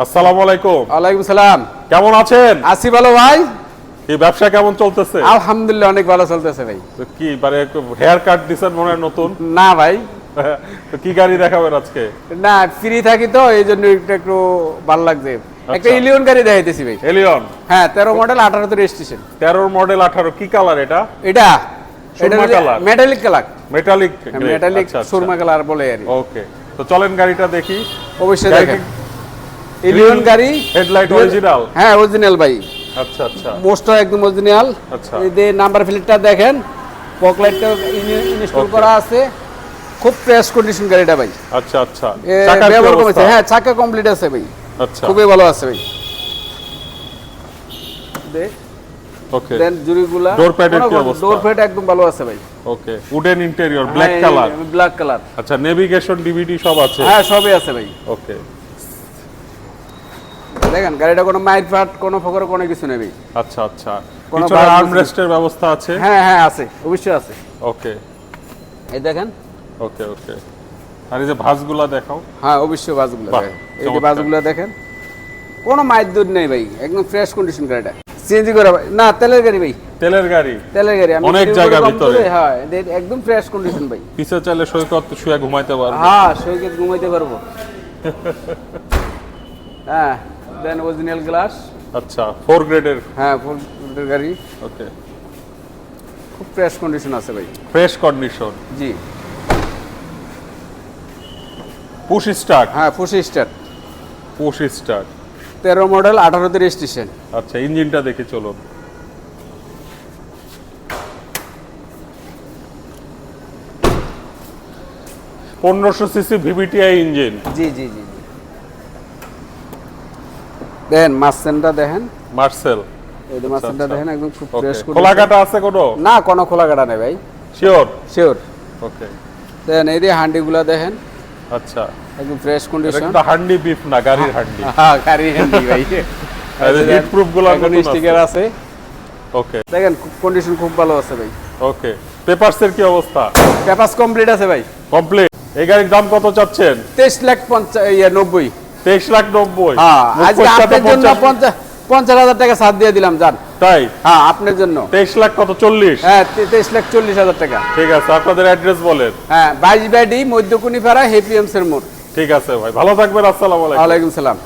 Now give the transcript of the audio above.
আসসালামু আলাইকুম। ওয়ালাইকুম সালাম। কেমন আছেন? আসি ভালো ভাই। এই ব্যবসা কেমন চলতেছে? আলহামদুলিল্লাহ অনেক ভালো চলতেছে ভাই। তো কি মানে হেয়ার কাট দিছেন মনে হয় নতুন? না ভাই। তো কি গাড়ি দেখাবেন আজকে? না ফ্রি থাকি তো এই জন্য একটু ভালো লাগছে। একটা আচ্ছা। ইলিয়ন গাড়ি দেখাইতেছি ভাই। এলিয়ন হ্যাঁ তেরো মডেল আঠারোতে রেজিস্ট্রেশন তেরোর মডেল আঠারো কি কালার এটা? এটা সুরমা মেটালিক কালার মেটালিক মেটালিক সুরমা কালার বলে আর ওকে তো চলেন গাড়িটা দেখি। অবশ্যই দেখেন। ইলিয়ন গাড়ি। হেডলাইট অরিজিনাল হ্যাঁ অরিজিনাল ভাই। আচ্ছা আচ্ছা। মোস্টার একদম অরিজিনাল আচ্ছা। এই যে নাম্বার প্লেটটা দেখেন পকলাইটটা ইনস্টল করা আছে। খুব ফ্রেশ কন্ডিশন গাড়িটা ভাই। আচ্ছা আচ্ছা। এ, চাকার কি ব্যবহার? কমেছে হ্যাঁ চাকা কমপ্লিট আছে ভাই। আচ্ছা। খুবই ভালো আছে ভাই। ওকে দেন জুরিগুলা এর কি অবস্থা? ডোর প্যাড একদম ভালো আছে ভাই। Okay wooden interior black colour black colour আচ্ছা নেভিগেশন ডিভিডি সব আছে? হ্যাঁ সবই আছে ভাই। ওকে দেখেন গাড়িটা কোনো মাইট ফাট কোনো ফকর কোনো কিছু নেই আচ্ছা আচ্ছা। কোনো আর্মরেস্টের ব্যবস্থা আছে? হ্যাঁ হ্যাঁ আছে অবশ্যই আছে। ওকে। এই দেখেন। ওকে ওকে। আর এই যে ভাঁজগুলা দেখাও। হ্যাঁ অবশ্যই দেখেন। এই যে চমৎকার। দেখেন কোনো মাইট দুধ নেই ভাই একদম ফ্রেশ কন্ডিশন গাড়িটা। সিএনজি করা ভাই না তেলের গাড়ি ভাই। তেলের গাড়ি? তেলের গাড়ি অনেক জায়গা ভিতরে। হ্যাঁ একদম ফ্রেশ কন্ডিশন ভাই। পিছে চাইলে সৈকত শুয়ে ঘুমাইতে পারবে। হ্যাঁ সৈকত ঘুমাইতে পারব। হ্যাঁ। দেন অরিজিনাল গ্লাস আচ্ছা ফোর গ্রেডের হ্যাঁ ফুল ফুলের গাড়ি। ওকে খুব ফ্রেশ কন্ডিশন আছে ভাই। ফ্রেশ কন্ডিশন জি। পুশ স্টার্ট হ্যাঁ ফুসি স্টার পুশ স্টার্ট তেরো মডেল আঠারোতে রেজিস্ট্রেশন আচ্ছা ইঞ্জিনটা দেখে চলুন। পনেরোশো সিসি ভিভিটিআই ইঞ্জিন। জি জি জি। দেখেন মাসেনটা দেখেন। মার্সেল। এই যে মাসেনটা আচ্ছা। দেখেন একদম খুব ফ্রেশ খোলা কাটা আছে কোনো? না কোনো খোলা কাটা নেই ভাই। শিওর শিওর ওকে দেখেন এই যে হান্ডিগুলা দেখেন আচ্ছা। একদম ফ্রেশ কন্ডিশন কিন্তু হান্ডি বিফ না গাড়ির হান্ডি। হ্যাঁ গাড়ি হান্ডি ভাই। heat proof গুলো আছে। স্টিকার আছে। ওকে দেখেন কন্ডিশন খুব ভালো আছে ভাই। ওকে পেপারসের কি অবস্থা? পেপাস কমপ্লিট আছে ভাই। কমপ্লিট এই গাড়ির দাম কত চাচ্ছেন? তেইশ লাখ পঞ্চাশ ইয়ে নব্বই। তেইশ লাখ নব্বই। হ্যাঁ আজকে আপনার জন্য পঞ্চাশ- পঞ্চাশ হাজার টাকা ছাড় দিয়ে দিলাম যান। তাই? হ্যাঁ আপনার জন্য। তেইশ লাখ কত? চল্লিশ। হ্যাঁ তেইশ লাখ চল্লিশ হাজার টাকা। ঠিক আছে আপনাদের অ্যাড্রেস বলেন। হ্যাঁ বাইশ বাই ডি মধ্যকুনি পাড়া হেপিএমসের মোড়। ঠিক আছে ভাই ভালো থাকবেন আসসালামু আলাইকুম। সালাম।